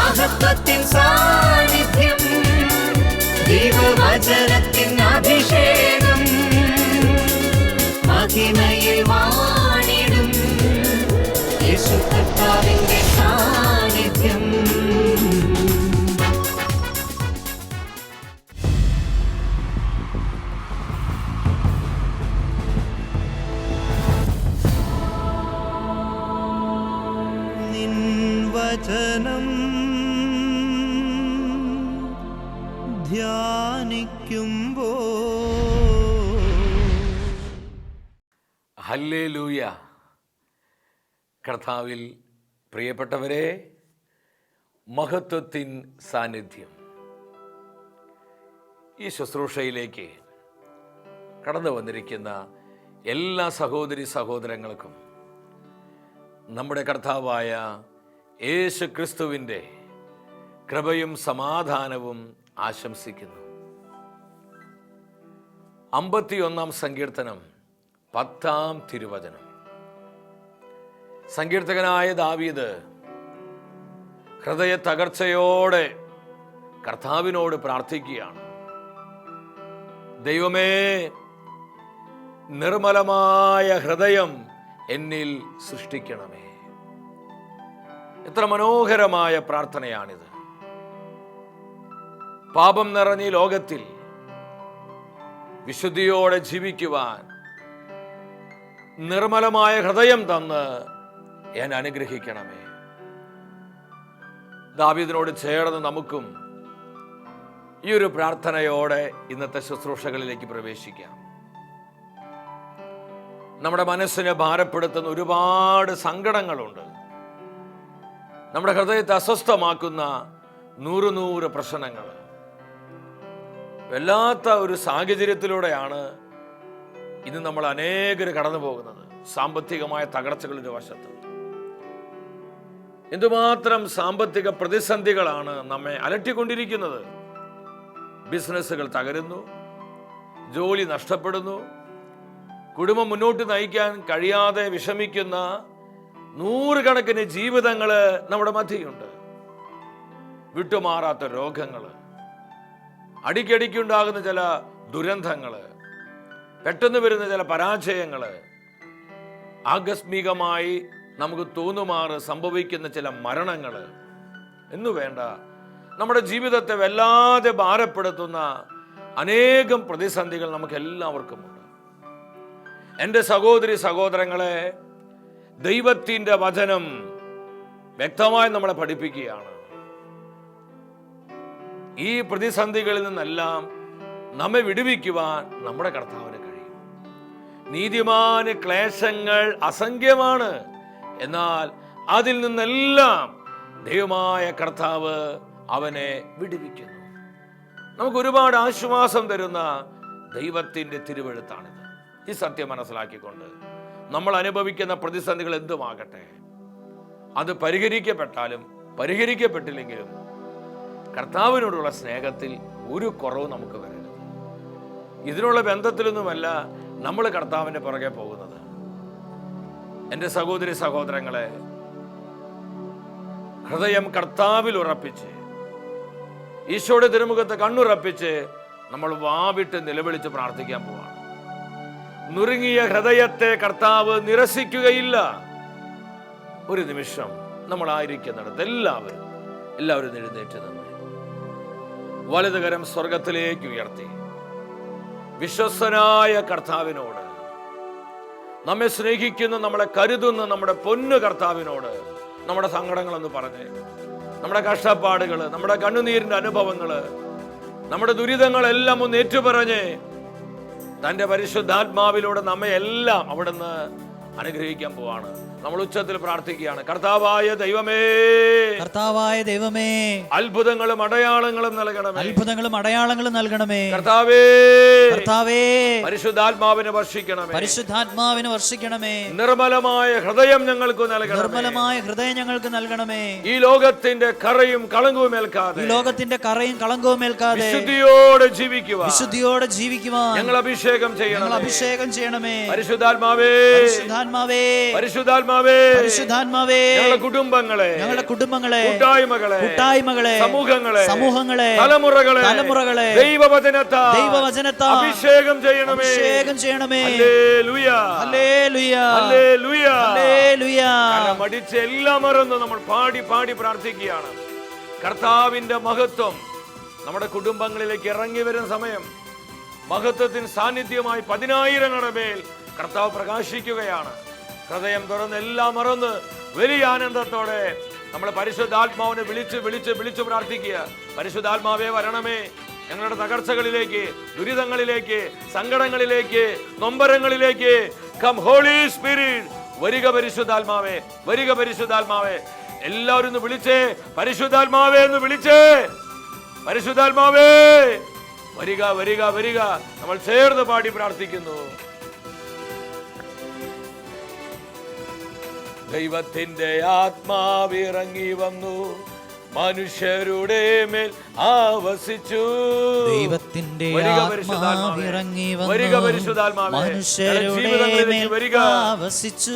മഹത്വത്തിൻ സാന്നിധ്യം ദൈവവചനത്തിൻ അഭിഷേകം കർത്താവിൽ പ്രിയപ്പെട്ടവരെ മഹത്വത്തിൻ സാന്നിധ്യം. ഈ ശുശ്രൂഷയിലേക്ക് കടന്നു വന്നിരിക്കുന്ന എല്ലാ സഹോദരി സഹോദരങ്ങൾക്കും നമ്മുടെ കർത്താവായ യേശു ക്രിസ്തുവിന്റെ കൃപയും സമാധാനവും ആശംസിക്കുന്നു. അമ്പത്തിയൊന്നാം സങ്കീർത്തനം പത്താം തിരുവചനം. സങ്കീർത്തകനായ ദാവീദ് ഹൃദയ തകർച്ചയോടെ കർത്താവിനോട് പ്രാർത്ഥിക്കുകയാണ്. ദൈവമേ നിർമ്മലമായ ഹൃദയം എന്നിൽ സൃഷ്ടിക്കണമേ. എത്ര മനോഹരമായ പ്രാർത്ഥനയാണിത്. പാപം നിറഞ്ഞ ലോകത്തിൽ വിശുദ്ധിയോടെ ജീവിക്കുവാൻ നിർമ്മലമായ ഹൃദയം തന്ന് ഞാൻ അനുഗ്രഹിക്കണമേ. ദാവീദിനോട് ചേർന്ന് നമുക്കും ഈ ഒരു പ്രാർത്ഥനയോടെ ഇന്നത്തെ ശുശ്രൂഷകളിലേക്ക് പ്രവേശിക്കാം. നമ്മുടെ മനസ്സിനെ ഭാരപ്പെടുത്തുന്ന ഒരുപാട് സങ്കടങ്ങളുണ്ട്. നമ്മുടെ ഹൃദയത്തെ അസ്വസ്ഥമാക്കുന്ന നൂറ് നൂറ് പ്രശ്നങ്ങൾ. വല്ലാത്ത ഒരു സാഹചര്യത്തിലൂടെയാണ് ഇന്ന് നമ്മൾ അനേകർ കടന്നു പോകുന്നത് സാമ്പത്തികമായ തകർച്ചകളുടെ വശത്ത്. എന്തുമാത്രം സാമ്പത്തിക പ്രതിസന്ധികളാണ് നമ്മെ അലട്ടിക്കൊണ്ടിരിക്കുന്നത്? ബിസിനസ്സുകൾ തകരുന്നു ജോലി നഷ്ടപ്പെടുന്നു കുടുംബം മുന്നോട്ട് നയിക്കാൻ കഴിയാതെ വിഷമിക്കുന്ന നൂറുകണക്കിന് ജീവിതങ്ങൾ നമ്മുടെ മധ്യയുണ്ട്. വിട്ടുമാറാത്ത രോഗങ്ങൾ അടിക്കടിക്കുണ്ടാകുന്ന ചില ദുരന്തങ്ങൾ പെട്ടെന്ന് വരുന്ന ചില പരാജയങ്ങൾ ആകസ്മികമായി നമുക്ക് തോന്നുമാറ് സംഭവിക്കുന്ന ചില മരണങ്ങൾ. എന്നു വേണ്ട. നമ്മുടെ ജീവിതത്തെ വല്ലാതെ ഭാരപ്പെടുത്തുന്ന അനേകം പ്രതിസന്ധികൾ നമുക്ക് എല്ലാവർക്കുമുണ്ട് എന്റെ സഹോദരി സഹോദരങ്ങളെ ദൈവത്തിന്റെ വചനം വ്യക്തമായി നമ്മളെ പഠിപ്പിക്കുകയാണ്. ഈ പ്രതിസന്ധികളിൽ നിന്നെല്ലാം നമ്മെ വിടുവിക്കുവാൻ നമ്മുടെ കർത്താവിന് കഴിയും. നീതിമാന് ക്ലേശങ്ങൾ അസംഖ്യമാണ്. എന്നാൽ അതിൽ നിന്നെല്ലാം ദൈവമായ കർത്താവ് അവനെ വിടുവിക്കുന്നു. നമുക്ക് ഒരുപാട് ആശ്വാസം തരുന്ന ദൈവത്തിന്റെ തിരുവെഴുത്താണിത്. ഈ സത്യം മനസ്സിലാക്കിക്കൊണ്ട് നമ്മൾ അനുഭവിക്കുന്ന പ്രതിസന്ധികൾ എന്തുമാകട്ടെ? അത് പരിഹരിക്കപ്പെട്ടാലും പരിഹരിക്കപ്പെട്ടില്ലെങ്കിലും കർത്താവിനോടുള്ള സ്നേഹത്തിൽ ഒരു കുറവ് നമുക്ക് വരരുത്. ഇതിനുള്ള ബന്ധത്തിലൊന്നുമല്ല നമ്മൾ കർത്താവിന്റെ പുറകെ പോകുന്നത്. എന്റെ സഹോദരി സഹോദരങ്ങളെ ഹൃദയം കർത്താവിൽ ഉറപ്പിച്ച് ഈശോയുടെ തിരുമുഖത്ത് കണ്ണുറപ്പിച്ച് നമ്മൾ വാവിട്ട് നിലവിളിച്ച് പ്രാർത്ഥിക്കാൻ പോവാണ്. നുറുങ്ങിയ ഹൃദയത്തെ കർത്താവ് നിരസിക്കുകയില്ല. ഒരു നിമിഷം നമ്മൾ നമ്മളായിരിക്കുന്നിടത്ത് എല്ലാവരും എല്ലാവരും എഴുന്നേറ്റ് നിന്ന്. വലതുകരം സ്വർഗത്തിലേക്ക് ഉയർത്തി. വിശ്വസ്തനായ കർത്താവിനോട് നമ്മെ സ്നേഹിക്കുന്ന നമ്മളെ കരുതുന്ന നമ്മുടെ പൊന്നു കർത്താവിനോട് നമ്മുടെ സങ്കടങ്ങളൊന്ന് പറഞ്ഞ്. നമ്മുടെ കഷ്ടപ്പാടുകൾ നമ്മുടെ കണ്ണുനീരിന്റെ അനുഭവങ്ങൾ നമ്മുടെ ദുരിതങ്ങളെല്ലാം ഒന്ന് ഏറ്റുപറഞ്ഞ്. തന്റെ പരിശുദ്ധാത്മാവിലൂടെ നമ്മെ എല്ലാം അവിടുന്ന് അനുഗ്രഹിക്കാൻ പോവാണ്. നമ്മൾ ഉച്ചത്തിൽ പ്രാർത്ഥിക്കുകയാണ്. കർത്താവായ ദൈവമേ. കർത്താവായ ദൈവമേ. അത്ഭുതങ്ങളും അടയാളങ്ങളും നൽകണമേ. അത്ഭുതങ്ങളും അടയാളങ്ങളും നൽകണമേ. കർത്താവേ. കർത്താവേ. പരിശുദ്ധാത്മാവിനെ വർഷിക്കണമേ. പരിശുദ്ധാത്മാവിനെ വർഷിക്കണമേ. നിർമ്മലമായ ഹൃദയം ഞങ്ങൾക്ക് നൽകണം നിർമ്മലമായ ഹൃദയം ഞങ്ങൾക്ക് നൽകണമേ. ഈ ലോകത്തിന്റെ കറയും കളങ്കവും ഏൽക്കാതെ. ഈ ലോകത്തിന്റെ കറയും കളങ്കവും ഏൽക്കാതെ. വിശുദ്ധിയോടെ ജീവിക്കുക വിശുദ്ധിയോടെ ജീവിക്കുവാൻ. ഞങ്ങൾ അഭിഷേകം ചെയ്യണം അഭിഷേകം ചെയ്യണമേ. പരിശുദ്ധാത്മാവേ. പരിശുദ്ധാത്മാവേ. പരിശുദ്ധാത്മാവേ. പരിശുദ്ധാത്മാവേ പരിശുദ്ധാത്മാവേ ഞങ്ങളുടെ കുടുംബങ്ങളെ ഞങ്ങളുടെ കുടുംബങ്ങളെ കൂട്ടായ്മകളെ കൂട്ടായ്മകളെ സമൂഹങ്ങളെ സമൂഹങ്ങളെ തലമുറകളെ തലമുറകളെ ദൈവവചനത്താൽ ദൈവവചനത്താൽ അഭിഷേകം ചെയ്യണമേ. അഭിഷേകം ചെയ്യണമേ. ഹല്ലേലൂയ. ഹല്ലേലൂയ. ഹല്ലേലൂയ. ഹല്ലേലൂയ. കരമടിച്ച് എല്ലാം മറന്ന് നമ്മൾ പാടി പാടി പ്രാർത്ഥിക്കുകയാണ്. കർത്താവിന്റെ മഹത്വം നമ്മുടെ കുടുംബങ്ങളിലേക്ക് ഇറങ്ങി വരുന്ന സമയം. മഹത്വത്തിന് സാന്നിധ്യമായി പതിനായിരങ്ങളുടെ മേൽ കർത്താവ് പ്രകാശിക്കുകയാണ്. ഹൃദയം തുറന്ന് എല്ലാം മറന്ന് വലിയ ആനന്ദത്തോടെ നമ്മൾ പരിശുദ്ധാത്മാവിനെ വിളിച്ച് വിളിച്ച് വിളിച്ച് പ്രാർത്ഥിക്കുക. പരിശുദ്ധാത്മാവേ വരണമേ. ഞങ്ങളുടെ തകർച്ചകളിലേക്ക് ദുരിതങ്ങളിലേക്ക് സങ്കടങ്ങളിലേക്ക് നൊമ്പരങ്ങളിലേക്ക്. കം ഹോളി സ്പിരിറ്റ് വരിക പരിശുദ്ധാത്മാവേ വരിക പരിശുദ്ധാത്മാവേ. എല്ലാവരും ഒന്ന് വിളിച്ചേ. പരിശുദ്ധാത്മാവേ എന്ന് വിളിച്ചേ. പരിശുദ്ധാത്മാവേ. വരിക വരിക വരിക. നമ്മൾ ചേർന്ന് പാടി പ്രാർത്ഥിക്കുന്നു. ദൈവത്തിന്റെ ആത്മാവിറങ്ങി വന്നു. മനുഷ്യരുടെ മേൽ ആവസിച്ചു. ദൈവത്തിന്റെ ഇറങ്ങി. മനുഷ്യരുടെ. ആവസിച്ചു.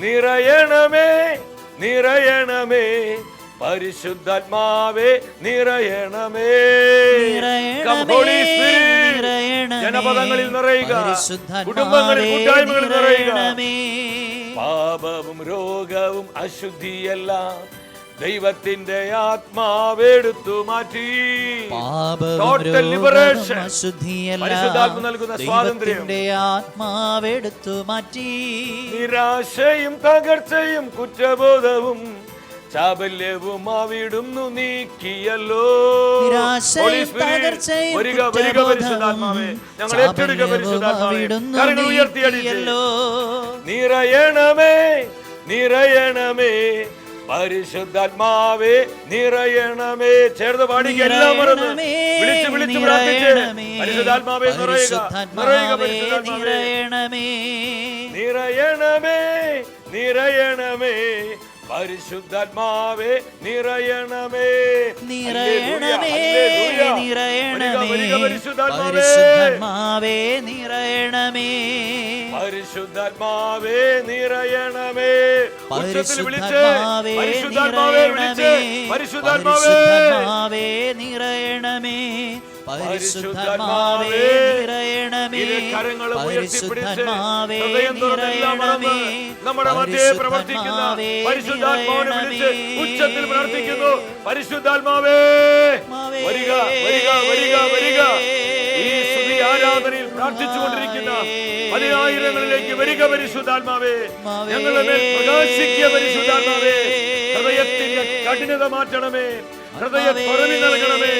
നിറയണമേ നിറയണമേ. പരിശുദ്ധാത്മാവേ നിറയണമേ. ജനപദങ്ങളിൽ നിറയുക. കുടുംബങ്ങളിൽ കൂട്ടായ്മകളിൽ നിറയുക. നിറയണമേ. പാപവും രോഗവും അശുദ്ധിയെല്ലാം ദൈവത്തിന്റെ ആത്മാവെടുത്തു മാറ്റി. പരിശുദ്ധാത്മ നൽകുന്ന സ്വാതന്ത്ര്യം. ആത്മാവെടുത്തു മാറ്റി. നിരാശയും തകർച്ചയും കുറ്റബോധവും ചാബല്യവും അവിടുന്നു നീക്കിയല്ലോ. വരിക വരിക പരിശുദ്ധാത്മാവേ ഞങ്ങൾ ഏറ്റെടുക്ക പരിശുദ്ധാത്മാവേ അവിടുന്ന് കരങ്ങൾ ഉയർത്തിയടിച്ച്. നീക്കിയല്ലോ. നിറയണമേ നിറയണമേ പരിശുദ്ധാത്മാവേ നിറയണമേ. ചേർന്ന് പാടിക്ക് എല്ലാം മറന്ന്. വിളിച്ച് വിളിച്ച് പ്രാർത്ഥിച്ച്. പരിശുദ്ധാത്മാവേ നിറയുക. നിറയുക പരിശുദ്ധാത്മാവേ, പരിശുദ്ധാത്മാവേ. നിറയണമേ. നിറയണമേ നിറയണമേ. പരിശുദ്ധാത്മാവേ നിറയണമേ. നിറയണമേ. നിറയണമേ. പരിശുദ്ധാത്മാവേ. നിറയണമേ. പരിശുദ്ധാത്മാവേ നിറയണമേ. പരിശുദ്ധാത്മാവേ നിറയണമേ. പരിശുദ്ധാത്മാവേ നിറയണമേ. പരിശുദ്ധാത്മാവേ നിറയണമേ. ഇരു കരങ്ങളും ഉയർത്തിപ്പിടിച്ച് പരിശുദ്ധാത്മാവേ ഹൃദയം നിറയണമേ. നമ്മുടെ മധ്യേ പ്രവർത്തിക്കുന്ന പരിശുദ്ധാത്മാവിനെ വിളിച്ച് ഉച്ചത്തിൽ പ്രാർത്ഥിക്കുന്നു. പരിശുദ്ധാത്മാവേ വരിക വരിക വരിക വരിക. ഈ സ്തുതി ആരാധനയിൽ പ്രാർത്ഥിച്ചുകൊണ്ടിരിക്കുന്ന പതിനായിരങ്ങളിലേക്ക് വരിക പരിശുദ്ധാത്മാവേ. ഞങ്ങളുടെ മേൽ പ്രകാശിക്കുക പരിശുദ്ധാത്മാവേ. ഹൃദയത്തിന്റെ കഠിനത മാറ്റണമേ. ഹൃദയ തുറവി നൽകണമേ.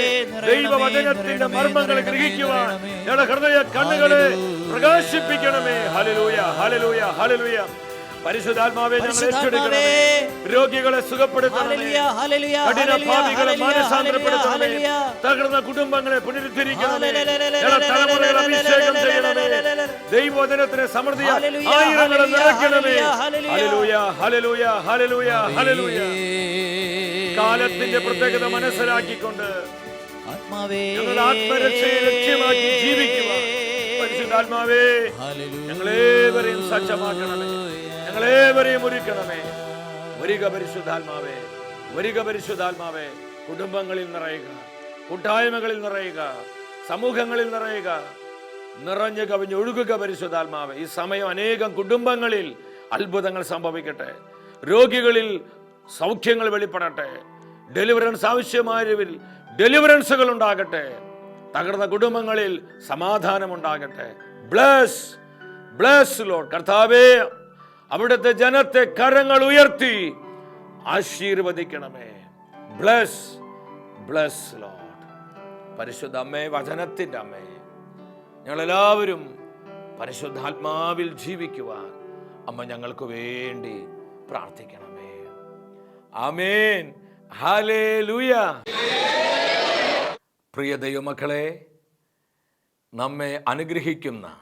ദൈവവചനത്തിന്റെ മർമ്മങ്ങൾ ഗ്രഹിക്കുവാൻ ഞങ്ങളുടെ ഹൃദയ കണ്ണുകളെ പ്രകാശിപ്പിക്കണമേ. ഹലലൂയ ഹലലൂയ ഹലലൂയ പരിശുദ്ധാത്മാവെ ഏറ്റെടുക്കണമേ. രോഗികളെ സുഖപ്പെടുത്തണമേ. ഹല്ലേലൂയ, ഹല്ലേലൂയ, കഠിന ഹല്ലേലൂയ, ഭാവികളെ ഹല്ലേലൂയ, മാനസാന്തരപ്പെടുത്തണമേ. തകർന്ന കുടുംബങ്ങളെ പുനരുദ്ധരിക്കണമേ. തലമുറകൾ അഭിഷേകം ചെയ്യണമേ. ദൈവവചനത്തിന് സമൃദ്ധി ആയിരങ്ങളെ നിറയ്ക്കണമേ. ഹലലൂയ ഹലലൂയ ഹലലൂയ ഹലലൂയ കാലത്തിന്റെ പ്രത്യേകത മനസ്സിലാക്കിക്കൊണ്ട് ആത്മാവേ ആത്മരക്ഷയെ ലക്ഷ്യമാക്കി ജീവിക്കുക. പരിശുദ്ധാത്മാവേ ഞങ്ങളേവരെയും സജ്ജമാക്കണമേ. ഞങ്ങളേവരെയും ഒരുക്കണമേ. വരിക പരിശുദ്ധാത്മാവേ വരിക പരിശുദ്ധാത്മാവേ കുടുംബങ്ങളിൽ നിറയുക കൂട്ടായ്മകളിൽ നിറയുക സമൂഹങ്ങളിൽ നിറയുക. നിറഞ്ഞു കവിഞ്ഞൊഴുകുക പരിശുദ്ധാത്മാവേ ഈ സമയം അനേകം കുടുംബങ്ങളിൽ അത്ഭുതങ്ങൾ സംഭവിക്കട്ടെ. രോഗികളിൽ സൗഖ്യങ്ങൾ വെളിപ്പെടട്ടെ. ഡെലിവറൻസ് ആവശ്യമായവരിൽ ഡെലിവറൻസുകൾ ഉണ്ടാകട്ടെ. തകർന്ന കുടുംബങ്ങളിൽ സമാധാനം ഉണ്ടാകട്ടെ. ബ്ലസ് ബ്ലസ് ലോഡ് കർത്താവേ അവിടുത്തെ ജനത്തെ കരങ്ങൾ ഉയർത്തി ആശീർവദിക്കണമേ. ബ്ലസ് ബ്ലസ് ലോഡ് പരിശുദ്ധ അമ്മേ വചനത്തിന്റെ അമ്മേ ഞങ്ങളെല്ലാവരും പരിശുദ്ധാത്മാവിൽ ജീവിക്കുവാൻ അമ്മ ഞങ്ങൾക്ക് വേണ്ടി പ്രാർത്ഥിക്കണമേ ആമേൻ. ഹാലേലൂയ പ്രിയ ദൈവമക്കളെ നമ്മെ അനുഗ്രഹിക്കുന്ന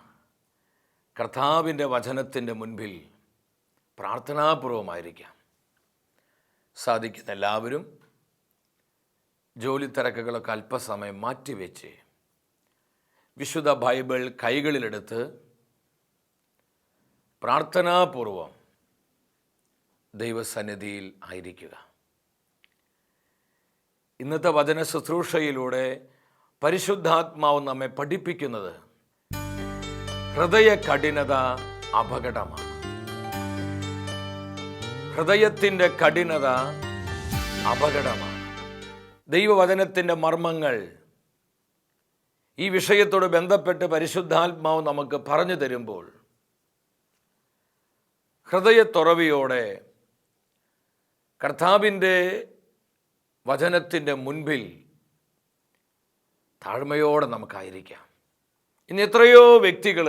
കർത്താവിന്റെ വചനത്തിന്റെ മുൻപിൽ പ്രാർത്ഥനാപൂർവമായിരിക്കാം. സാധിക്കുന്ന എല്ലാവരും ജോലി തിരക്കുകളൊക്കെ അല്പസമയം മാറ്റിവെച്ച് വിശുദ്ധ ബൈബിൾ കൈകളിലെടുത്ത് പ്രാർത്ഥനാപൂർവം ദൈവസന്നിധിയിൽ ആയിരിക്കുക. ഇന്നത്തെ വചന ശുശ്രൂഷയിലൂടെ പരിശുദ്ധാത്മാവ് നമ്മെ പഠിപ്പിക്കുന്നത് ഹൃദയ കഠിനത അപകടമാണ്. ഹൃദയത്തിന്റെ കഠിനത അപകടമാണ്. ദൈവവചനത്തിന്റെ മർമ്മങ്ങൾ ഈ വിഷയത്തോട് ബന്ധപ്പെട്ട് പരിശുദ്ധാത്മാവ് നമുക്ക് പറഞ്ഞു തരുമ്പോൾ ഹൃദയത്തുറവിയോടെ കർത്താവിന്റെ വചനത്തിന്റെ മുൻപിൽ താഴ്മയോടെ നമുക്കായിരിക്കാം. ഇന്ന് എത്രയോ വ്യക്തികൾ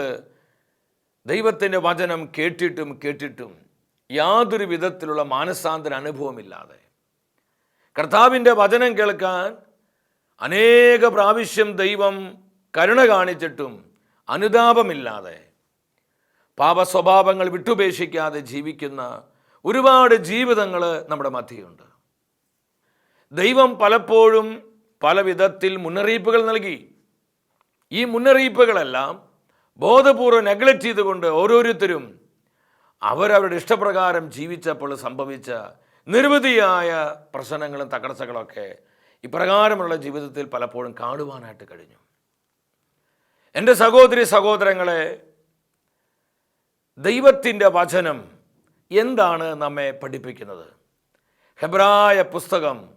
ദൈവത്തിന്റെ വചനം കേട്ടിട്ടും കേട്ടിട്ടും യാതൊരു വിധത്തിലുള്ള മാനസാന്തര അനുഭവമില്ലാതെ കർത്താവിന്റെ വചനം കേൾക്കാൻ അനേക പ്രാവശ്യം ദൈവം കരുണ കാണിച്ചിട്ടും അനുതാപമില്ലാതെ പാപ സ്വഭാവങ്ങൾ വിട്ടുപേക്ഷിക്കാതെ ജീവിക്കുന്ന ഒരുപാട് ജീവിതങ്ങൾ നമ്മുടെ മധ്യയുണ്ട്. ദൈവം പലപ്പോഴും പല വിധത്തിൽ മുന്നറിയിപ്പുകൾ നൽകി. ഈ മുന്നറിയിപ്പുകളെല്ലാം ബോധപൂർവം നെഗ്ലക്റ്റ് ചെയ്തുകൊണ്ട് ഓരോരുത്തരും അവരവരുടെ ഇഷ്ടപ്രകാരം ജീവിച്ചപ്പോൾ സംഭവിച്ച നിരവധിയായ പ്രശ്നങ്ങളും തകർച്ചകളൊക്കെ ഇപ്രകാരമുള്ള ജീവിതത്തിൽ പലപ്പോഴും കാണുവാനായിട്ട് കഴിഞ്ഞു. എന്റെ സഹോദരി സഹോദരങ്ങളെ ദൈവത്തിന്റെ വചനം എന്താണ് നമ്മെ പഠിപ്പിക്കുന്നത്? ഹെബ്രായ പുസ്തകം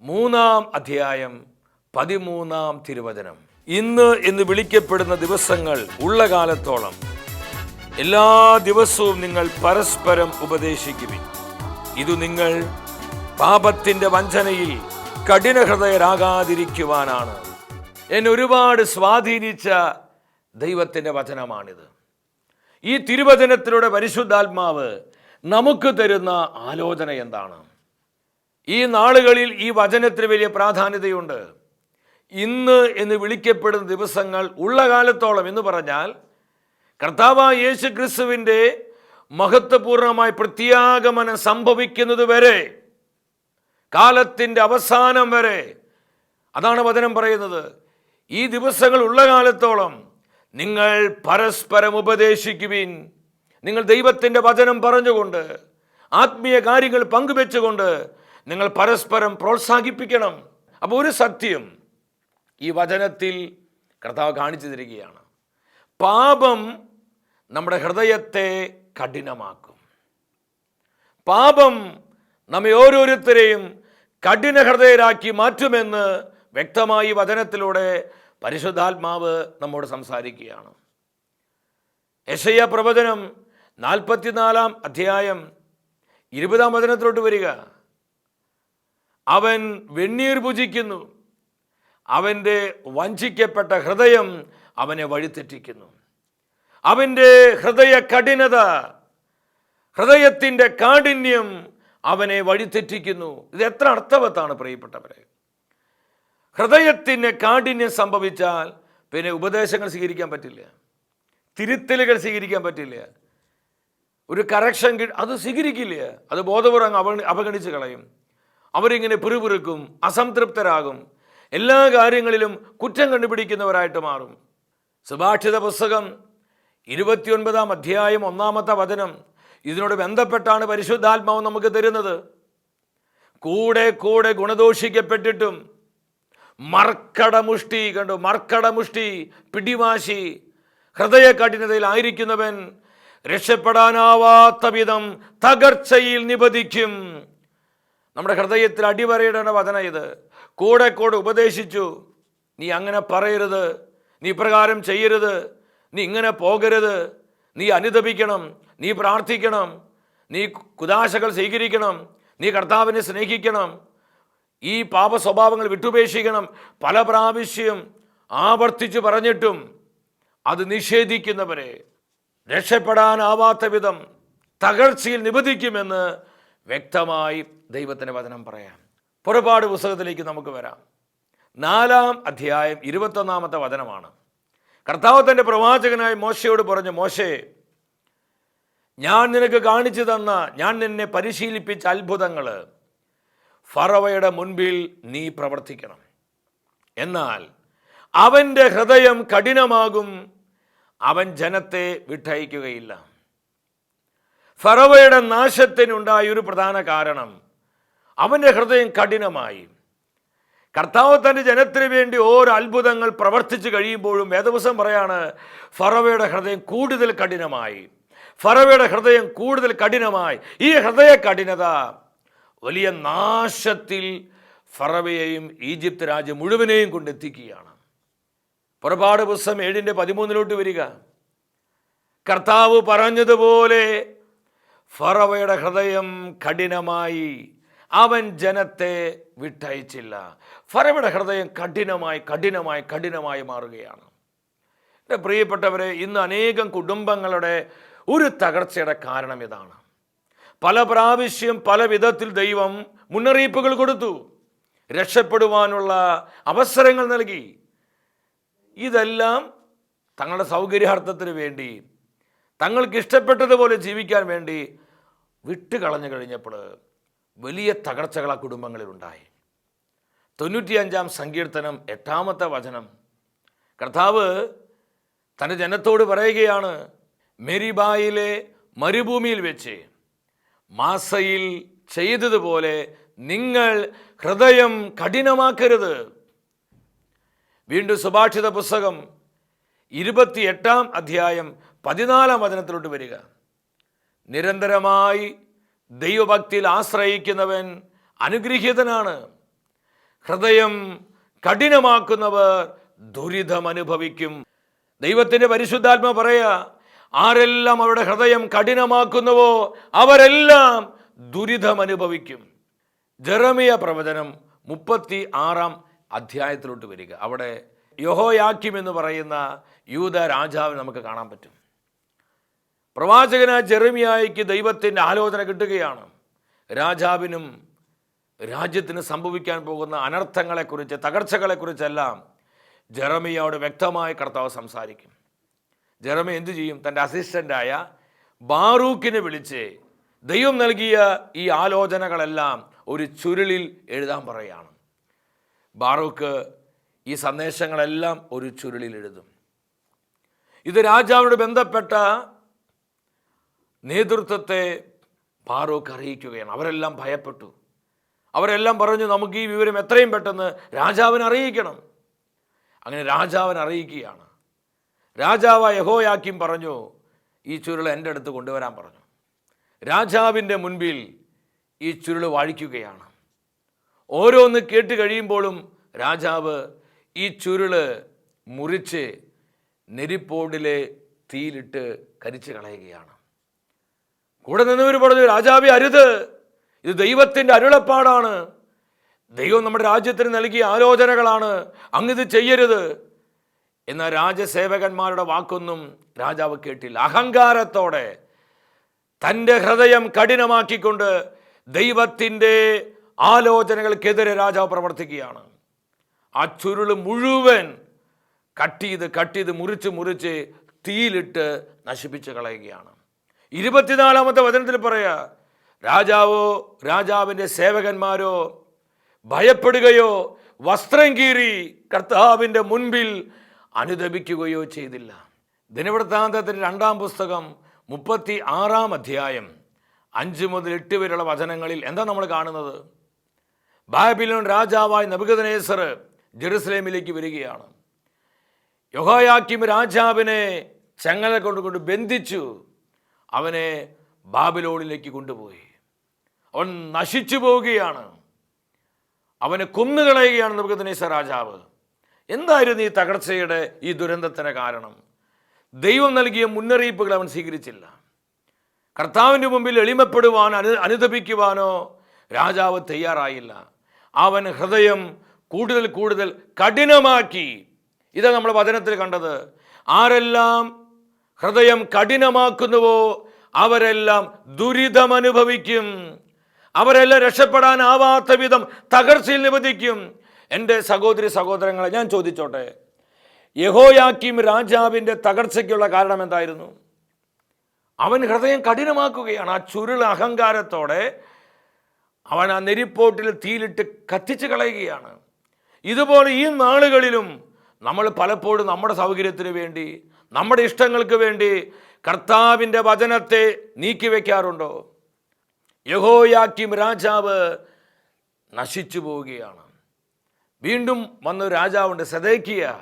മൂന്നാം അധ്യായം പതിമൂന്നാം തിരുവചനം. ഇന്ന് എന്ന് വിളിക്കപ്പെടുന്ന ദിവസങ്ങൾ ഉള്ള കാലത്തോളം എല്ലാ ദിവസവും നിങ്ങൾ പരസ്പരം ഉപദേശിക്കുവിൻ. ഇത് നിങ്ങൾ പാപത്തിന്റെ വഞ്ചനയിൽ കഠിനഹൃദയരാകാതിരിക്കുവാനാണ്. എന്നെ ഒരുപാട് സ്വാധീനിച്ച ദൈവത്തിന്റെ വചനമാണിത്. ഈ തിരുവചനത്തിലൂടെ പരിശുദ്ധാത്മാവ് നമുക്ക് തരുന്ന ആലോചന എന്താണ്? ഈ നാളുകളിൽ ഈ വചനത്തിന് വലിയ പ്രാധാന്യതയുണ്ട്. ഇന്ന് എന്ന് വിളിക്കപ്പെടുന്ന ദിവസങ്ങൾ ഉള്ള കാലത്തോളം എന്ന് പറഞ്ഞാൽ കർത്താവായ യേശു ക്രിസ്തുവിന്റെ മഹത്വപൂർണമായ പ്രത്യാഗമനം സംഭവിക്കുന്നത് വരെ കാലത്തിന്റെ അവസാനം വരെ. അതാണ് വചനം പറയുന്നത്. ഈ ദിവസങ്ങൾ ഉള്ള കാലത്തോളം നിങ്ങൾ പരസ്പരം ഉപദേശിക്കുവിൻ. നിങ്ങൾ ദൈവത്തിന്റെ വചനം പറഞ്ഞുകൊണ്ട് ആത്മീയ കാര്യങ്ങൾ പങ്കുവെച്ചുകൊണ്ട് നിങ്ങൾ പരസ്പരം പ്രോത്സാഹിപ്പിക്കണം. അപ്പോൾ ഒരു സത്യം ഈ വചനത്തിൽ കർത്താവ് കാണിച്ചു തരികയാണ്. പാപം നമ്മുടെ ഹൃദയത്തെ കഠിനമാക്കും. പാപം നമ്മെ ഓരോരുത്തരെയും കഠിന ഹൃദയരാക്കി മാറ്റുമെന്ന് വ്യക്തമായി വചനത്തിലൂടെ പരിശുദ്ധാത്മാവ് നമ്മോട് സംസാരിക്കുകയാണ്. യശയ പ്രവചനം നാൽപ്പത്തിനാലാം അധ്യായം ഇരുപതാം വചനത്തിലോട്ട് വരിക. അവൻ വെണ്ണീർ ഭുജിക്കുന്നു. അവന്റെ വഞ്ചിക്കപ്പെട്ട ഹൃദയം അവനെ വഴിതെറ്റിക്കുന്നു. അവന്റെ ഹൃദയ കഠിനത ഹൃദയത്തിന്റെ കാഠിന്യം അവനെ വഴിതെറ്റിക്കുന്നു. ഇത് എത്ര അർത്ഥവത്താണ് പ്രിയപ്പെട്ടവരെ? ഹൃദയത്തിന് കാഠിന്യം സംഭവിച്ചാൽ പിന്നെ ഉപദേശങ്ങൾ സ്വീകരിക്കാൻ പറ്റില്ല. തിരുത്തലുകൾ സ്വീകരിക്കാൻ പറ്റില്ല. ഒരു കറക്ഷൻ അത് സ്വീകരിക്കില്ല. അത് ബോധപൂർവം അവ അവഗണിച്ച് കളയും. അവരിങ്ങനെ പിറുപിറുക്കും അസംതൃപ്തരാകും. എല്ലാ കാര്യങ്ങളിലും കുറ്റം കണ്ടുപിടിക്കുന്നവരായിട്ട് മാറും. സുഭാഷിത പുസ്തകം ഇരുപത്തിയൊൻപതാം അധ്യായം ഒന്നാമത്തെ വചനം. ഇതിനോട് ബന്ധപ്പെട്ടാണ് പരിശുദ്ധാത്മാവ് നമുക്ക് തരുന്നത്. കൂടെ കൂടെ ഗുണദോഷിക്കപ്പെട്ടിട്ടും മർക്കടമുഷ്ടി കണ്ടു മർക്കടമുഷ്ടി പിടിവാശി. ഹൃദയ കഠിനതയിലായിരിക്കുന്നവൻ രക്ഷപ്പെടാനാവാത്ത വിധം തകർച്ചയിൽ നിബദിക്കും നമ്മുടെ ഹൃദയത്തിൽ അടിവരയിടേണ്ട വചന ഇത്. കൂടെ കൂടെ ഉപദേശിച്ചു. നീ അങ്ങനെ പറയരുത്. നീ ഇപ്രകാരം ചെയ്യരുത്. നീ ഇങ്ങനെ പോകരുത്. നീ അനുദപിക്കണം. നീ പ്രാർത്ഥിക്കണം. നീ കുദാശകൾ സ്വീകരിക്കണം. നീ കർത്താവിനെ സ്നേഹിക്കണം. ഈ പാപ സ്വഭാവങ്ങൾ വിട്ടുപേക്ഷിക്കണം. പല പ്രാവശ്യം ആവർത്തിച്ച് പറഞ്ഞിട്ടും അത് നിഷേധിക്കുന്നവരെ രക്ഷപ്പെടാനാവാത്ത വിധം തകർച്ചയിൽ നിബന്ധിക്കുമെന്ന് വ്യക്തമായി ദൈവത്തിന്റെ വചനം പറയാം. പുറപാട് പുസ്തകത്തിലേക്ക് നമുക്ക് വരാം. നാലാം അധ്യായം ഇരുപത്തൊന്നാമത്തെ വചനമാണ്. കർത്താവ് തന്റെ പ്രവാചകനായ മോശയോട് പറഞ്ഞു മോശേ ഞാൻ നിനക്ക് കാണിച്ചു തന്ന ഞാൻ നിന്നെ പരിശീലിപ്പിച്ച അത്ഭുതങ്ങൾ ഫറവയുടെ മുൻപിൽ നീ പ്രവർത്തിക്കണം. എന്നാൽ അവന്റെ ഹൃദയം കഠിനമാകും അവൻ ജനത്തെ വിട്ടയക്കുകയില്ല. ഫറവയുടെ നാശത്തിനുണ്ടായ ഒരു പ്രധാന കാരണം അവന്റെ ഹൃദയം കഠിനമായി. കർത്താവ് തന്റെ ജനത്തിന് വേണ്ടി ഓരോ അത്ഭുതങ്ങൾ പ്രവർത്തിച്ചു കഴിയുമ്പോഴും വേദവസം പറയാണ് ഫറവയുടെ ഹൃദയം കൂടുതൽ കഠിനമായി. ഫറവയുടെ ഹൃദയം കൂടുതൽ കഠിനമായി. ഈ ഹൃദയ കഠിനത വലിയ നാശത്തിൽ ഫറവയെയും ഈജിപ്ത് രാജ്യം മുഴുവനെയും കൊണ്ടെത്തിക്കുകയാണ്. പുറപാട് പുസ്തകം ഏഴിന്റെ പതിമൂന്നിലോട്ട് വരിക. കർത്താവ് പറഞ്ഞതുപോലെ ഫറവയുടെ ഹൃദയം കഠിനമായി. അവൻ ജനത്തെ വിട്ടയച്ചില്ല. ഫറവയുടെ ഹൃദയം കഠിനമായി കഠിനമായി കഠിനമായി മാറുകയാണ്. എന്റെ പ്രിയപ്പെട്ടവരെ ഇന്ന് അനേകം കുടുംബങ്ങളുടെ ഒരു തകർച്ചയുടെ കാരണം ഇതാണ്. പല പ്രാവശ്യം പല വിധത്തിൽ ദൈവം മുന്നറിയിപ്പുകൾ കൊടുത്തു. രക്ഷപ്പെടുവാനുള്ള അവസരങ്ങൾ നൽകി. ഇതെല്ലാം തങ്ങളുടെ സൗകര്യാർത്ഥത്തിന് വേണ്ടി തങ്ങൾക്ക് ഇഷ്ടപ്പെട്ടതുപോലെ ജീവിക്കാൻ വേണ്ടി വിട്ടുകളഞ്ഞു കഴിഞ്ഞപ്പോൾ വലിയ തകർച്ചകൾ ആ കുടുംബങ്ങളിലുണ്ടായി തൊണ്ണൂറ്റിയഞ്ചാം സങ്കീർത്തനം എട്ടാമത്തെ വചനം. കർത്താവ് തന്റെ ജനത്തോട് പറയുകയാണ് മെരിബായിലെ മരുഭൂമിയിൽ വെച്ച് മാസയിൽ ചെയ്തതുപോലെ നിങ്ങൾ ഹൃദയം കഠിനമാക്കരുത്. വീണ്ടും സുഭാഷിത പുസ്തകം ഇരുപത്തിയെട്ടാം അധ്യായം പതിനാലാം വചനത്തിലോട്ട് വരിക. നിരന്തരമായി ദൈവഭക്തിയിൽ ആശ്രയിക്കുന്നവൻ അനുഗ്രഹീതനാണ്. ഹൃദയം കഠിനമാക്കുന്നവർ ദുരിതം അനുഭവിക്കും ദൈവത്തിന്റെ പരിശുദ്ധാത്മ പറയാ ആരെല്ലാം അവരുടെ ഹൃദയം കഠിനമാക്കുന്നുവോ അവരെല്ലാം ദുരിതം അനുഭവിക്കും ജെറമിയ പ്രവചനം മുപ്പത്തി ആറാം അധ്യായത്തിലോട്ട് വരിക. അവിടെ യഹോയാക്കിം എന്ന് പറയുന്ന യൂത രാജാവിനെ നമുക്ക് കാണാൻ പറ്റും. പ്രവാചകനായ ജെറമിയായിക്ക് ദൈവത്തിന്റെ ആലോചന കിട്ടുകയാണ്. രാജാവിനും രാജ്യത്തിന് സംഭവിക്കാൻ പോകുന്ന അനർത്ഥങ്ങളെക്കുറിച്ച് തകർച്ചകളെക്കുറിച്ചെല്ലാം ജെറമിയോട് വ്യക്തമായി കർത്താവ് സംസാരിക്കും. ജെറമി എന്തു ചെയ്യും? തന്റെ അസിസ്റ്റന്റായ ബാറൂക്കിനെ വിളിച്ച് ദൈവം നൽകിയ ഈ ആലോചനകളെല്ലാം ഒരു ചുരുളിൽ എഴുതാൻ പറയുകയാണ്. ബാറൂക്ക് ഈ സന്ദേശങ്ങളെല്ലാം ഒരു ചുരുളിൽ എഴുതും. ഇത് രാജാവിനോട് ബന്ധപ്പെട്ട നേതൃത്വത്തെ ബാറൂക്ക് അറിയിക്കുകയാണ്. അവരെല്ലാം ഭയപ്പെട്ടു. അവരെല്ലാം പറഞ്ഞു നമുക്ക് ഈ വിവരം എത്രയും പെട്ടെന്ന് രാജാവിനെ അറിയിക്കണം. അങ്ങനെ രാജാവിനെ അറിയിക്കുകയാണ്. രാജാവ് യഹോയാക്കിം പറഞ്ഞു ഈ ചുരുൾ എന്റെ അടുത്ത് കൊണ്ടുവരാൻ പറഞ്ഞു. രാജാവിന്റെ മുൻപിൽ ഈ ചുരുൾ വാഴിക്കുകയാണ്. ഓരോന്ന് കേട്ട് കഴിയുമ്പോഴും രാജാവ് ഈ ചുരുൾ മുറിച്ച് നെരിപ്പോടിലെ തീയിലിട്ട് കരിച്ചു കളയുകയാണ്. കൂടെ നിന്നവർ പറഞ്ഞു രാജാവി അരുത്. ഇത് ദൈവത്തിന്റെ അരുളപ്പാടാണ്. ദൈവം നമ്മുടെ രാജ്യത്തിന് നൽകിയ ആലോചനകളാണ്. അങ്ങിത് ചെയ്യരുത്. എന്ന രാജസേവകന്മാരുടെ വാക്കൊന്നും രാജാവ് കേട്ടില്ല. അഹങ്കാരത്തോടെ തന്റെ ഹൃദയം കഠിനമാക്കിക്കൊണ്ട് ദൈവത്തിന്റെ ആലോചനകൾക്കെതിരെ രാജാവ് പ്രവർത്തിക്കുകയാണ്. ആ ചുരുൾ മുഴുവൻ കട്ട് ചെയ്ത് കട്ട് ചെയ്ത് മുറിച്ച് മുറിച്ച് തീയിലിട്ട് നശിപ്പിച്ച് കളയുകയാണ്. ഇരുപത്തിനാലാമത്തെ വചനത്തിൽ പറയുക രാജാവോ രാജാവിന്റെ സേവകന്മാരോ ഭയപ്പെടുകയോ വസ്ത്രം കീറി കർത്താവിന്റെ മുൻപിൽ അനുദപിക്കുകയോ ചെയ്തില്ല. ദിനവൃത്താന്തത്തിന്റെ രണ്ടാം പുസ്തകം മുപ്പത്തി ആറാം അധ്യായം അഞ്ച് മുതൽ എട്ട് വരെയുള്ള വചനങ്ങളിൽ എന്താ നമ്മൾ കാണുന്നത്? ബാബിലോൺ രാജാവായ നബുഗദനേസർ ജെറുസലേമിലേക്ക് വരികയാണ്. യൊഹോയാക്കിം രാജാവിനെ ചങ്ങല കൊണ്ടുകൊണ്ട് ബന്ധിച്ചു അവനെ ബാബിലോണിലേക്ക് കൊണ്ടുപോയി. അവൻ നശിച്ചു പോവുകയാണ്. അവനെ കൊന്നുകളയുകയാണ് നബുഗദനേസർ രാജാവ്. എന്തായിരുന്നു ഈ തകർച്ചയുടെ ഈ ദുരന്തത്തിന് കാരണം? ദൈവം നൽകിയ മുന്നറിയിപ്പുകൾ അവൻ സ്വീകരിച്ചില്ല. കർത്താവിന്റെ മുമ്പിൽ എളിമപ്പെടുവാനോ അനു അനുദപിക്കുവാനോ രാജാവ് തയ്യാറായില്ല. അവൻ ഹൃദയം കൂടുതൽ കൂടുതൽ കഠിനമാക്കി. ഇതാ നമ്മൾ വചനത്തിൽ കണ്ടത്. ആരെല്ലാം ഹൃദയം കഠിനമാക്കുന്നുവോ അവരെല്ലാം ദുരിതമനുഭവിക്കും. അവരെല്ലാം രക്ഷപ്പെടാനാവാത്ത വിധം തകർച്ചയിൽ നിബന്ധിക്കും എന്റെ സഹോദരി സഹോദരങ്ങളെ ഞാൻ ചോദിച്ചോട്ടെ? യഹോയാക്കിം രാജാവിന്റെ തകർച്ചയ്ക്കുള്ള കാരണം എന്തായിരുന്നു? അവൻ ഹൃദയം കഠിനമാക്കുകയാണ്. ആ ചുരുൾ അഹങ്കാരത്തോടെ അവൻ ആ നെരിപ്പോട്ടിൽ തീയിലിട്ട് കത്തിച്ച് കളയുകയാണ്. ഇതുപോലെ ഈ നാളുകളിലും നമ്മൾ പലപ്പോഴും നമ്മുടെ സൗകര്യത്തിന് വേണ്ടി നമ്മുടെ ഇഷ്ടങ്ങൾക്ക് വേണ്ടി കർത്താവിന്റെ വചനത്തെ നീക്കി നീക്കിവെക്കാറുണ്ടോ യഹോയാക്കിം രാജാവ് നശിച്ചു പോവുകയാണ്. വീണ്ടും വന്ന രാജാവുണ്ട് സദേക്കിയ.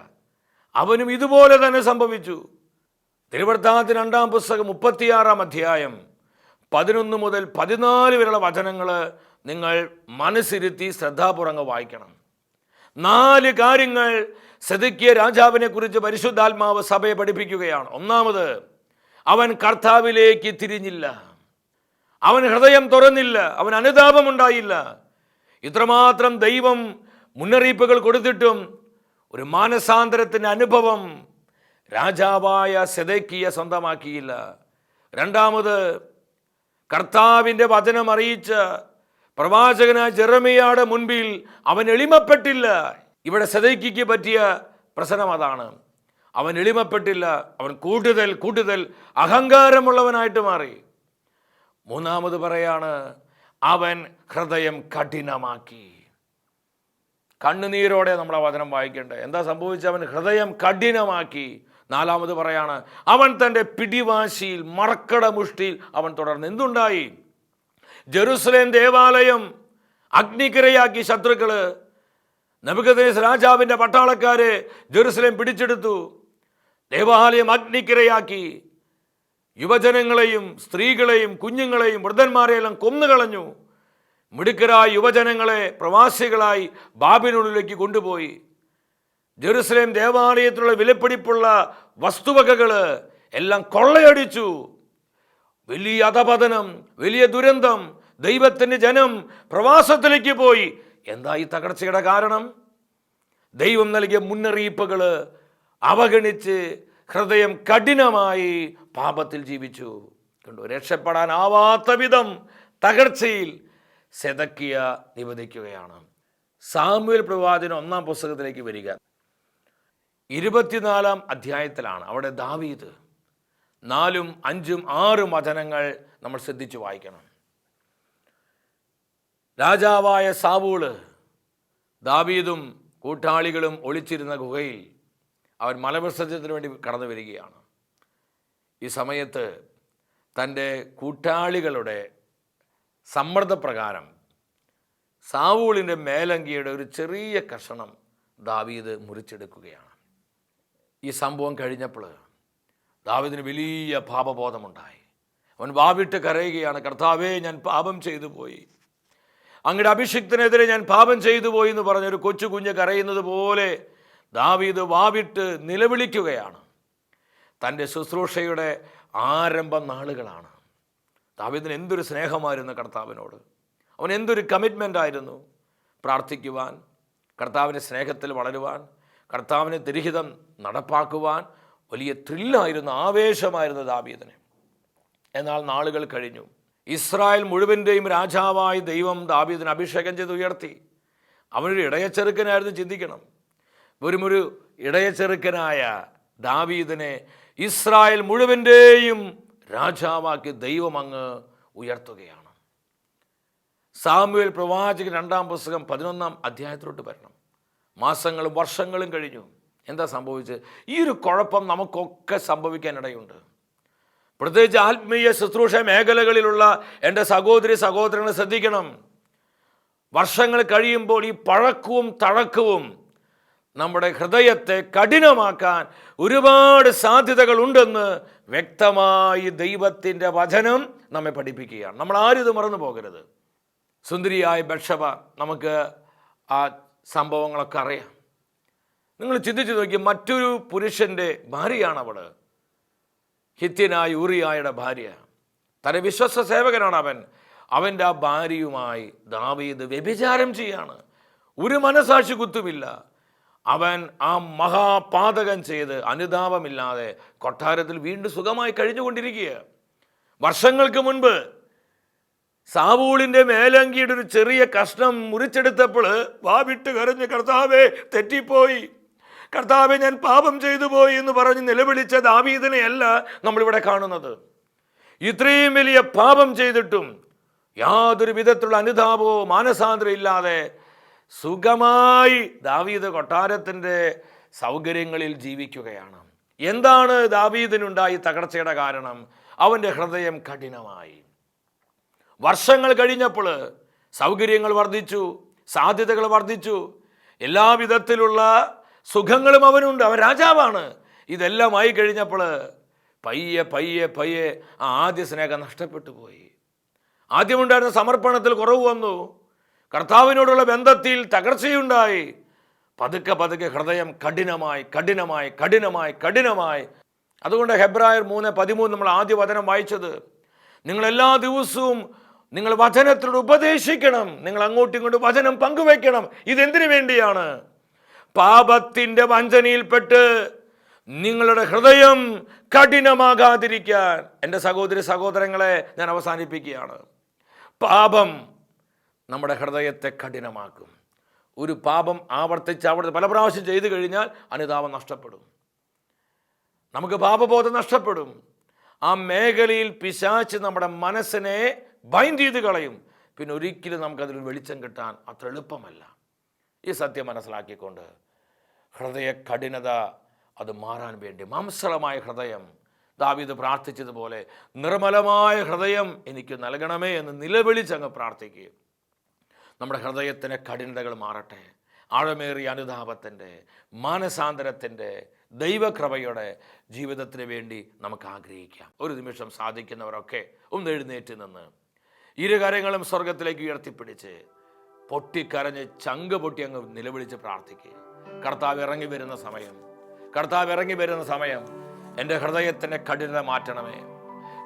അവനും ഇതുപോലെ തന്നെ സംഭവിച്ചു. തിരുവൃത്താന്തത്തിന് രണ്ടാം പുസ്തകം മുപ്പത്തിയാറാം അധ്യായം പതിനൊന്ന് മുതൽ പതിനാല് വരെയുള്ള വചനങ്ങൾ നിങ്ങൾ മനസ്സിരുത്തി ശ്രദ്ധാപൂർവം വായിക്കണം. നാല് കാര്യങ്ങൾ സെതുക്കിയ രാജാവിനെ കുറിച്ച് പരിശുദ്ധാത്മാവ് സഭയെ പഠിപ്പിക്കുകയാണ്. ഒന്നാമത് അവൻ കർത്താവിലേക്ക് തിരിഞ്ഞില്ല. അവൻ ഹൃദയം തുറന്നില്ല. അവൻ അനുതാപമുണ്ടായില്ല ഇത്രമാത്രം ദൈവം മുന്നറിയിപ്പുകൾ കൊടുത്തിട്ടും ഒരു മാനസാന്തരത്തിന്റെ അനുഭവം രാജാവായ സെതക്കിയ സ്വന്തമാക്കിയില്ല. രണ്ടാമത് കർത്താവിന്റെ വചനം അറിയിച്ച പ്രവാചകനായ ജെറമിയയുടെ മുൻപിൽ അവൻ എളിമപ്പെട്ടില്ല. ഇവിടെ സെതക്കിക്ക് പറ്റിയ പ്രശ്നം അതാണ്. അവൻ എളിമപ്പെട്ടില്ല അവൻ കൂടുതൽ കൂടുതൽ അഹങ്കാരമുള്ളവനായിട്ട് മാറി. മൂന്നാമത് പറയാണ് അവൻ ഹൃദയം കഠിനമാക്കി. കണ്ണുനീരോടെ നമ്മൾ ആ വചനം വായിക്കേണ്ടത് എന്താ സംഭവിച്ചത്? അവൻ ഹൃദയം കഠിനമാക്കി. നാലാമത് പറയാണ് അവൻ തന്റെ പിടിവാശിയിൽ മറക്കട മുഷ്ടിയിൽ അവൻ തുടർന്ന് എന്തുണ്ടായി? ജെറുസലേം ദേവാലയം അഗ്നിക്കിരയാക്കി ശത്രുക്കൾ നബുക്കദേശ് രാജാവിന്റെ പട്ടാളക്കാരെ ജെറുസലേം പിടിച്ചെടുത്തു. ദേവാലയം അഗ്നിക്കിരയാക്കി. യുവജനങ്ങളെയും സ്ത്രീകളെയും കുഞ്ഞുങ്ങളെയും വൃദ്ധന്മാരെയെല്ലാം കൊന്നുകളഞ്ഞു. മിടുക്കരായ യുവജനങ്ങളെ പ്രവാസികളായി ബാബിനുള്ളിലേക്ക് കൊണ്ടുപോയി. ജെറുസലേം ദേവാലയത്തിലുള്ള വിലപിടിപ്പുള്ള വസ്തുവകകൾ എല്ലാം കൊള്ളയടിച്ചു. വലിയ അധപതനം വലിയ ദുരന്തം ദൈവത്തിന്റെ ജനം പ്രവാസത്തിലേക്ക് പോയി. എന്താ ഈ തകർച്ചയുടെ കാരണം? ദൈവം നൽകിയ മുന്നറിയിപ്പുകൾ അവഗണിച്ച് ഹൃദയം കഠിനമായി പാപത്തിൽ ജീവിച്ചു. കണ്ടു രക്ഷപ്പെടാനാവാത്ത വിധം തകർച്ചയിൽ സെതക്കിയ നിവധിക്കുകയാണ് സാമുവൽ പ്രവാചന ഒന്നാം പുസ്തകത്തിലേക്ക് വരിക. ഇരുപത്തിനാലാം അധ്യായത്തിലാണ്. അവിടെ ദാവീദ് നാലും അഞ്ചും ആറും വചനങ്ങൾ നമ്മൾ ശ്രദ്ധിച്ച് വായിക്കണം. രാജാവായ സാവൂൾ ദാവീദും കൂട്ടാളികളും ഒളിച്ചിരുന്ന ഗുഹയിൽ അവൻ മലവിസർജ്യത്തിന് വേണ്ടി കടന്നു വരികയാണ്. ഈ സമയത്ത് തന്റെ കൂട്ടാളികളുടെ സമ്മർദ്ദപ്രകാരം സാവൂളിന്റെ മേലങ്കിയുടെ ഒരു ചെറിയ കഷണം ദാവീദ് മുറിച്ചെടുക്കുകയാണ്. ഈ സംഭവം കഴിഞ്ഞപ്പോൾ ദാവീദിന് വലിയ പാപബോധമുണ്ടായി. അവൻ വാവിട്ട് കരയുകയാണ് കർത്താവേ ഞാൻ പാപം ചെയ്തു പോയി. അങ്ങയുടെ അഭിഷിക്തനെതിരെ ഞാൻ പാപം ചെയ്തു പോയി എന്ന് പറഞ്ഞൊരു കൊച്ചു കുഞ്ഞ് കരയുന്നത് പോലെ ദാവീദ് വാവിട്ട് നിലവിളിക്കുകയാണ്. തന്റെ ശുശ്രൂഷയുടെ ആരംഭ നാളുകളാണ് ദാവീദിന് എന്തൊരു സ്നേഹമായിരുന്നു കർത്താവിനോട്. അവൻ എന്തൊരു കമ്മിറ്റ്മെന്റ് ആയിരുന്നു. പ്രാർത്ഥിക്കുവാൻ കർത്താവിന്റെ സ്നേഹത്തിൽ വളരുവാൻ കർത്താവിനെ തിരിഹിതം നടപ്പാക്കുവാൻ വലിയ ത്രില്ലായിരുന്നു ആവേശമായിരുന്നു ദാവീദിന്. എന്നാൽ നാളുകൾ കഴിഞ്ഞു. ഇസ്രായേൽ മുഴുവന്റെയും രാജാവായി ദൈവം ദാവീദിനെ അഭിഷേകം ചെയ്ത് ഉയർത്തി. അവനൊരു ഇടയച്ചെറുക്കനായിരുന്നു ചിന്തിക്കണം. വെറുമൊരു ഇടയച്ചെറുക്കനായ ദാവീദിനെ ഇസ്രായേൽ മുഴുവന്റെയും രാജാവാക്കി ദൈവം അങ്ങ് ഉയർത്തുകയാണ്. സാമുവേൽ പ്രവാചകൻ രണ്ടാം പുസ്തകം പതിനൊന്നാം അധ്യായത്തിലോട്ട് വരണം. മാസങ്ങളും വർഷങ്ങളും കഴിഞ്ഞു. എന്താ സംഭവിച്ചത്? ഈ ഒരു കുഴപ്പം നമുക്കൊക്കെ സംഭവിക്കാനിടയുണ്ട്. പ്രത്യേകിച്ച് ആത്മീയ ശുശ്രൂഷ മേഖലകളിലുള്ള എന്റെ സഹോദരി സഹോദരങ്ങളെ ശ്രദ്ധിക്കണം. വർഷങ്ങൾ കഴിയുമ്പോൾ ഈ പഴക്കവും തഴക്കവും നമ്മുടെ ഹൃദയത്തെ കഠിനമാക്കാൻ ഒരുപാട് സാധ്യതകളുണ്ടെന്ന് വ്യക്തമായി ദൈവത്തിന്റെ വചനം നമ്മെ പഠിപ്പിക്കുകയാണ്. നമ്മൾ ആരും ഇത് മറന്നു പോകരുത്. സുന്ദരിയായ ബക്ഷവ നമുക്ക് ആ സംഭവങ്ങളൊക്കെ അറിയാം. നിങ്ങൾ ചിന്തിച്ചു നോക്കി മറ്റൊരു പുരുഷന്റെ ഭാര്യയാണ് അവൾ ഹിത്യനായ ഊറിയായുടെ ഭാര്യ. തന്റെ വിശ്വസ്ത സേവകനാണ് അവൻ. അവന്റെ ആ ഭാര്യയുമായി ദാവീദ് വ്യഭിചാരം ചെയ്യാണ്. ഒരു മനസാക്ഷി കുത്തുമില്ല. അവൻ ആ മഹാപാതകം ചെയ്ത് അനുതാപമില്ലാതെ കൊട്ടാരത്തിൽ വീണ്ടും സുഖമായി കഴിഞ്ഞുകൊണ്ടിരിക്കുക വർഷങ്ങൾക്ക് മുൻപ് സാവൂളിന്റെ മേലങ്കിയുടെ ഒരു ചെറിയ കഷ്ണം മുറിച്ചെടുത്തപ്പോൾ വാവിട്ട് കരഞ്ഞ് കർത്താവെ തെറ്റിപ്പോയി. കർത്താവെ ഞാൻ പാപം ചെയ്തു പോയി എന്ന് പറഞ്ഞ് നിലവിളിച്ച ദാവീദിനെയല്ല നമ്മളിവിടെ കാണുന്നത്. ഇത്രയും വലിയ പാപം ചെയ്തിട്ടും യാതൊരു വിധത്തിലുള്ള അനുതാപമോ മാനസാന്തരം സുഖമായി ദാവീദ് കൊട്ടാരത്തിന്റെ സൗകര്യങ്ങളിൽ ജീവിക്കുകയാണ്. എന്താണ് ദാവീദിനുണ്ടായി തകർച്ചയുടെ കാരണം? അവന്റെ ഹൃദയം കഠിനമായി. വർഷങ്ങൾ കഴിഞ്ഞപ്പോൾ സൗകര്യങ്ങൾ വർദ്ധിച്ചു സാധ്യതകൾ വർദ്ധിച്ചു. എല്ലാവിധത്തിലുള്ള സുഖങ്ങളും അവനുണ്ട്. അവൻ രാജാവാണ്. ഇതെല്ലാം ആയി കഴിഞ്ഞപ്പോൾ പയ്യെ പയ്യെ പയ്യെ ആ ആദ്യ സ്നേഹം നഷ്ടപ്പെട്ടു പോയി. ആദ്യമുണ്ടായിരുന്ന സമർപ്പണത്തിൽ കുറവ് വന്നു. കർത്താവിനോടുള്ള ബന്ധത്തിൽ തകർച്ചയുണ്ടായി. പതുക്കെ പതുക്കെ ഹൃദയം കഠിനമായി കഠിനമായി കഠിനമായി കഠിനമായി. അതുകൊണ്ട് ഹെബ്രായർ മൂന്ന് പതിമൂന്ന് നമ്മൾ ആദ്യ വചനം വായിച്ചത്. നിങ്ങൾ എല്ലാ ദിവസവും നിങ്ങൾ വചനത്തിലൂടെ ഉപദേശിക്കണം. നിങ്ങൾ അങ്ങോട്ടും ഇങ്ങോട്ടും വചനം പങ്കുവയ്ക്കണം. ഇതെന്തിനു വേണ്ടിയാണ്? പാപത്തിന്റെ വഞ്ചനയിൽപ്പെട്ട് നിങ്ങളുടെ ഹൃദയം കഠിനമാകാതിരിക്കാൻ. എന്റെ സഹോദരി സഹോദരങ്ങളെ ഞാൻ അവസാനിപ്പിക്കുകയാണ്. പാപം നമ്മുടെ ഹൃദയത്തെ കഠിനമാക്കും. ഒരു പാപം ആവർത്തിച്ച് ആവർത്തി പല പ്രാവശ്യം ചെയ്തു കഴിഞ്ഞാൽ അനുതാപം നഷ്ടപ്പെടും. നമുക്ക് പാപബോധം നഷ്ടപ്പെടും. ആ മേഖലയിൽ പിശാച്ച് നമ്മുടെ മനസ്സിനെ ബൈൻഡ് ചെയ്ത് കളയും. പിന്നെ ഒരിക്കലും നമുക്കതിൽ വെളിച്ചം കിട്ടാൻ അത്ര എളുപ്പമല്ല. ഈ സത്യം മനസ്സിലാക്കിക്കൊണ്ട് ഹൃദയ കഠിനത അത് മാറാൻ വേണ്ടി മാംസളമായ ഹൃദയം ദാവീദ് പ്രാർത്ഥിച്ചതുപോലെ നിർമ്മലമായ ഹൃദയം എനിക്ക് നൽകണമേ എന്ന് നിലവിളിച്ചങ്ങ് പ്രാർത്ഥിക്കുകയും നമ്മുടെ ഹൃദയത്തിന് കഠിനതകൾ മാറട്ടെ. ആഴമേറിയ അനുതാപത്തിന്റെ മാനസാന്തരത്തിന്റെ ദൈവകൃപയുടെ ജീവിതത്തിന് വേണ്ടി നമുക്ക് ആഗ്രഹിക്കാം. ഒരു നിമിഷം സാധിക്കുന്നവരൊക്കെ ഒന്ന് എഴുന്നേറ്റ് നിന്ന് ഇരുകരങ്ങളും സ്വർഗത്തിലേക്ക് ഉയർത്തിപ്പിടിച്ച് പൊട്ടിക്കരഞ്ഞ് ചങ്ക് പൊട്ടി അങ്ങ് നിലവിളിച്ച് പ്രാർത്ഥിക്കുക കർത്താവ് ഇറങ്ങി വരുന്ന സമയം കർത്താവ് ഇറങ്ങി വരുന്ന സമയം എന്റെ ഹൃദയത്തിന്റെ കഠിനത മാറ്റണമേ.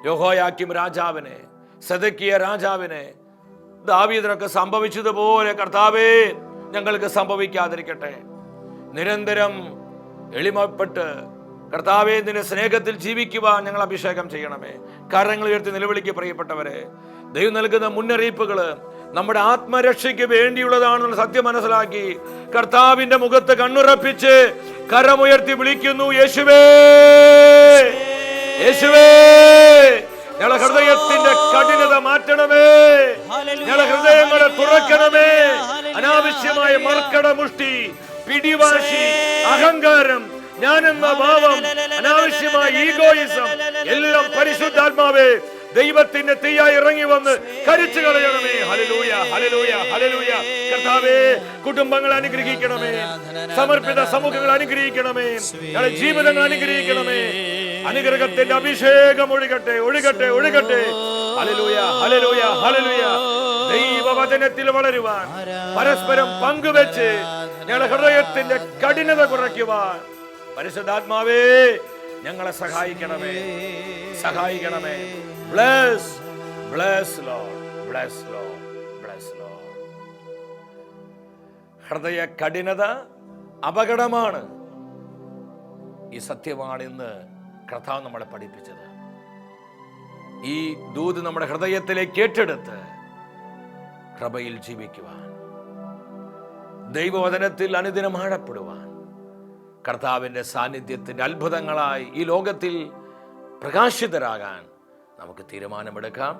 യോഹോയാക്കിം രാജാവിനെ സദക്കിയ രാജാവിനെ ദാവീദിനൊക്കെ സംഭവിച്ചതുപോലെ കർത്താവേ ഞങ്ങൾക്ക് സംഭവിക്കാതിരിക്കട്ടെ. നിരന്തരം എളിമപ്പെട്ട് കർത്താവെ നിന്റെ സ്നേഹത്തിൽ ജീവിക്കുവാൻ ഞങ്ങൾ അഭിഷേകം ചെയ്യണമേ. കരങ്ങൾ ഉയർത്തി നിലവിളിക്ക് പ്രിയപ്പെട്ടവരെ ദൈവം നൽകുന്ന മുന്നറിയിപ്പുകൾ നമ്മുടെ ആത്മരക്ഷയ്ക്ക് വേണ്ടിയുള്ളതാണെന്ന് സത്യം മനസ്സിലാക്കി കർത്താവിന്റെ മുഖത്ത് കണ്ണുറപ്പിച്ച് കരമുയർത്തി വിളിക്കുന്നു യേശുവേ! യേശുവേ! ഞങ്ങളുടെ ഹൃദയത്തിന്റെ കഠിനത മാറ്റണമേ. ഞങ്ങളുടെ ഹൃദയങ്ങളെ തുറക്കണമേ. അനാവശ്യമായ മർക്കട മുഷ്ടി പിടിവാശി അഹങ്കാരം ഞാനെന്ന ഭാവം അനാവശ്യമായ ഈഗോയിസം എല്ലാം പരിശുദ്ധാത്മാവേ ദൈവത്തിന്റെ തീയായി ഇറങ്ങി വന്ന് കരിച്ചു കളയണമേ. ഹലലൂയ ഹലലൂയ ഹലലൂയ കർത്താവേ കുടുംബങ്ങൾ അനുഗ്രഹിക്കണമേ. സമർപ്പിത സമൂഹങ്ങൾ അനുഗ്രഹിക്കണമേ. ഞങ്ങളുടെ ജീവിതങ്ങൾ അനുഗ്രഹിക്കണമേ. അനുഗ്രഹത്തിന്റെ അഭിഷേകം ഒഴുകട്ടെ ഒഴുകട്ടെ ഒഴുകട്ടെ. ദൈവവചനത്തിൽ വളരുവാൻ പരസ്പരം പങ്കുവെച്ച് ഞങ്ങളുടെ ഹൃദയത്തിന്റെ കഠിനത കുറയ്ക്കുവാൻ. പരിശുദ്ധാത്മാവേ ഞങ്ങളെ സഹായിക്കണമേ. സഹായിക്കണമേ. ബ്ലസ് ബ്ലസ് ലോ ബ്ലസ് ലോ ബ്ലസ് ലോ ഹൃദയ കഠിനത അപകടമാണ്. ഈ സത്യമാണ് ഇന്ന് നമ്മളെ പഠിപ്പിച്ചത്. ഈ ദൂത് നമ്മുടെ ഹൃദയത്തിലേക്ക് ഏറ്റെടുത്ത് കൃപയിൽ ജീവിക്കുവാൻ ദൈവവചനത്തിൽ അനുദിനം ആഴപ്പെടുവാൻ കർത്താവിന്റെ സാന്നിധ്യത്തിന്റെ അത്ഭുതങ്ങളായി ഈ ലോകത്തിൽ പ്രകാശിതരാകാൻ നമുക്ക് തീരുമാനമെടുക്കാം.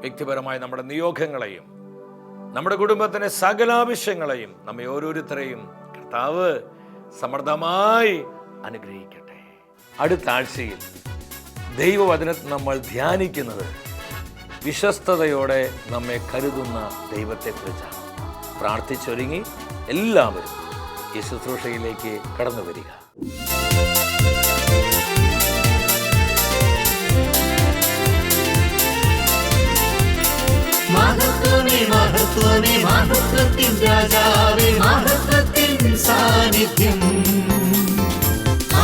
വ്യക്തിപരമായ നമ്മുടെ നിയോഗങ്ങളെയും നമ്മുടെ കുടുംബത്തിന്റെ സകലാവശ്യങ്ങളെയും നമ്മെ ഓരോരുത്തരെയും കർത്താവ് സമൃദ്ധമായി അനുഗ്രഹിക്കട്ടെ. അടുത്ത ആഴ്ചയിൽ ദൈവവചനത്തിൽ നമ്മൾ ധ്യാനിക്കുന്നത് വിശ്വസ്തയോടെ നമ്മെ കരുതുന്ന ദൈവത്തെക്കുറിച്ചാണ്. പ്രാർത്ഥിച്ചൊരുങ്ങി എല്ലാവരും ഈ ശുശ്രൂഷയിലേക്ക് കടന്നു വരിക. മഹത്വത്തിൻ സാന്നിധ്യം.